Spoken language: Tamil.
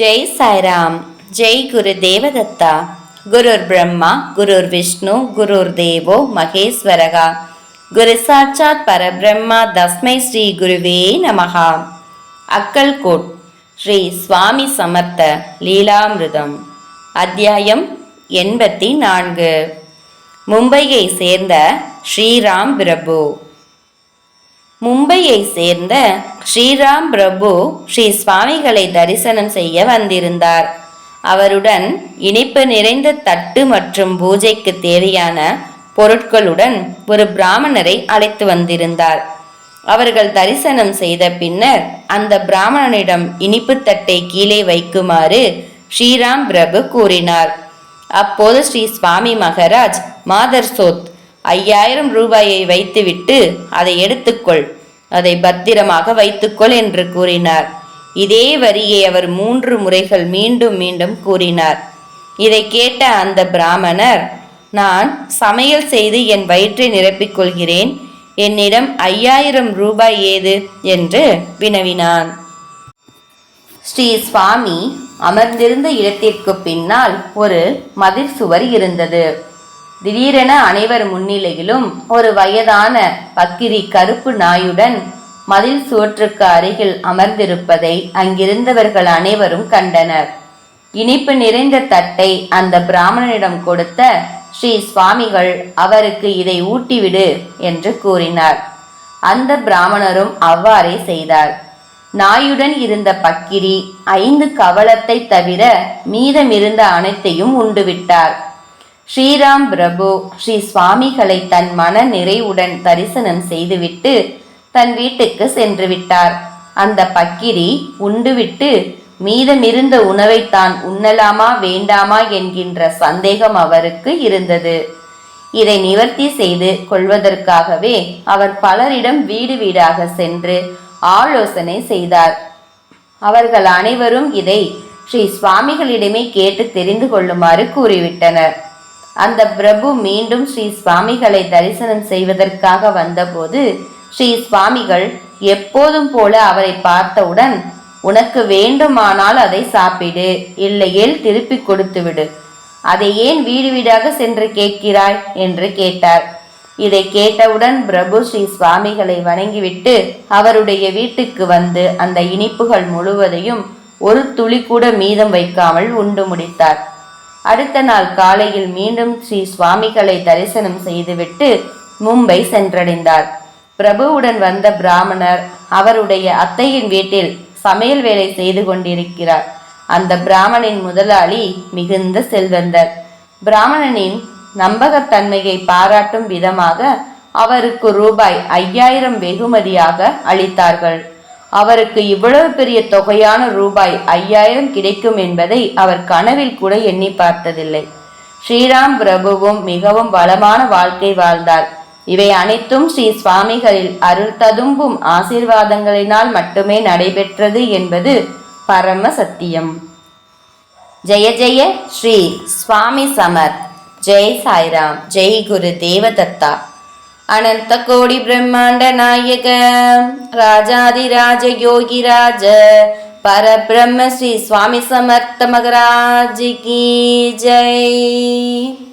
ஜெய் சாய்ராம் ஜெய் குரு தேவதத்தா குருர் பிரம்மா குருர் விஷ்ணு குருர் தேவோ மகேஸ்வரகா. குரு சாட்சாத் பரபிரம்மா தஸ்மை ஸ்ரீ குருவே நமகா அக்கல்கோட் ஸ்ரீ சுவாமி சமர்த்த லீலாமிருதம். அத்தியாயம் எண்பத்தி நான்கு. மும்பையை சேர்ந்த ஸ்ரீராம் பிரபு. மும்பையை சேர்ந்த ஸ்ரீராம் பிரபு ஸ்ரீ சுவாமிகளை தரிசனம் செய்ய வந்திருந்தார். அவருடன் இனிப்பு நிறைந்த தட்டு மற்றும் பூஜைக்கு தேவையான பொருட்களுடன் ஒரு பிராமணரை அழைத்து வந்திருந்தார். அவர்கள் தரிசனம் செய்த பின்னர் அந்த பிராமணனிடம் இனிப்பு தட்டை கீழே வைக்குமாறு ஸ்ரீராம் பிரபு கூறினார். அப்போது ஸ்ரீ சுவாமி மகராஜ் மாதர் சோத் ஐயாயிரம் ரூபாயை வைத்துவிட்டு அதை எடுத்துக்கொள். அதை பத்திரமாக வைத்துக்கொள் என்று கூறினார். இதே வரியை அவர் மூன்று முறைகள் மீண்டும் மீண்டும் கூறினார். இதை கேட்ட அந்த பிராமணர் நான் சமையல் செய்து என் வயிற்றை நிரப்பிக் கொள்கிறேன். என்னிடம் ஐயாயிரம் ரூபாய் ஏது என்று வினவினான். ஸ்ரீ சுவாமி அமர்ந்திருந்த இடத்திற்கு பின்னால் ஒரு மதிர் சுவர் இருந்தது. திடீரென அனைவர் முன்னிலையிலும் ஒரு வயதான பக்கிரி கருப்பு நாயுடன் மதில் சுவற்றுக்கு அருகில் அமர்ந்திருப்பதை அங்கிருந்தவர்கள் அனைவரும் கண்டனர். இனிப்பு நிறைந்த தட்டை அந்த பிராமணனிடம் கொடுத்த ஸ்ரீ சுவாமிகள் அவருக்கு இதை ஊட்டிவிடு என்று கூறினார். அந்த பிராமணரும் அவ்வாறே செய்தார். நாயுடன் இருந்த பக்கிரி ஐந்து கவளத்தை தவிர மீதமிருந்த அனைத்தையும் உண்டுவிட்டார். ஸ்ரீராம் பிரபு ஸ்ரீ சுவாமிகளை தன் மன நிறைவுடன் தரிசனம் செய்துவிட்டு தன் வீட்டுக்கு சென்று விட்டார். அந்த பக்கிரி உண்டுவிட்டு மீதமிருந்த உணவை தான் உண்ணலாமா வேண்டாமா? என்கின்ற சந்தேகம் அவருக்கு இருந்தது. இதை நிவர்த்தி செய்து கொள்வதற்காகவே அவர் பலரிடம் வீடு வீடாக சென்று ஆலோசனை செய்தார். அவர்கள் அனைவரும் இதை ஸ்ரீ சுவாமிகளிடமே கேட்டு தெரிந்து கொள்ளுமாறு கூறிவிட்டனர். அந்த பிரபு மீண்டும் ஸ்ரீ சுவாமிகளை தரிசனம் செய்வதற்காக வந்தபோது ஸ்ரீ சுவாமிகள் எப்போதும் போல அவரை பார்த்தவுடன் உனக்கு வேண்டுமானால் அதை சாப்பிடு இல்லையேல் திருப்பி கொடுத்து விடு. அதை ஏன் வீடு வீடாக சென்று கேட்கிறாய்? என்று கேட்டார். இதை கேட்டவுடன் பிரபு ஸ்ரீ சுவாமிகளை வணங்கிவிட்டு அவருடைய வீட்டுக்கு வந்து அந்த இனிப்புகள் முழுவதையும் ஒரு துளி கூட மீதம் வைக்காமல் உண்டு முடித்தார். அடுத்த நாள் காலையில் மீண்டும் ஸ்ரீ சுவாமிகளை தரிசனம் செய்துவிட்டு மும்பை சென்றடைந்தார். பிரபுவுடன் வந்த பிராமணர் அவருடைய அத்தையின் வீட்டில் சமையல் வேலை செய்து கொண்டிருக்கிறார். அந்த பிராமணின் முதலாளி மிகுந்த செல்வந்தர். பிராமணனின் நம்பகத்தன்மையை பாராட்டும் விதமாக அவருக்கு ரூபாய் ஐயாயிரம் வெகுமதியாக அளித்தார்கள். அவருக்கு இவ்வளவு பெரிய தொகையான ரூபாய் ஐயாயிரம் கிடைக்கும் என்பதை அவர் கனவில் கூட எண்ணி பார்த்ததில்லை. ஸ்ரீராம் பிரபுவும் மிகவும் வளமான வாழ்க்கை வாழ்ந்தார். இவை அனைத்தும் ஸ்ரீ சுவாமிகளில் அருள் ததும்பும் ஆசீர்வாதங்களினால் மட்டுமே நடைபெற்றது என்பது பரம சத்தியம். ஜெய ஜெய ஸ்ரீ சுவாமி சமர். ஜெய் சாய்ராம். ஜெய் குரு தேவதத்தா. அனந்த கோடி பிரம்மாண்ட நாயக ராஜாதிராஜ யோகிராஜ பரபிரம்ம ஸ்ரீ சுவாமி சமர்த்த மகராஜி கி ஜெய்.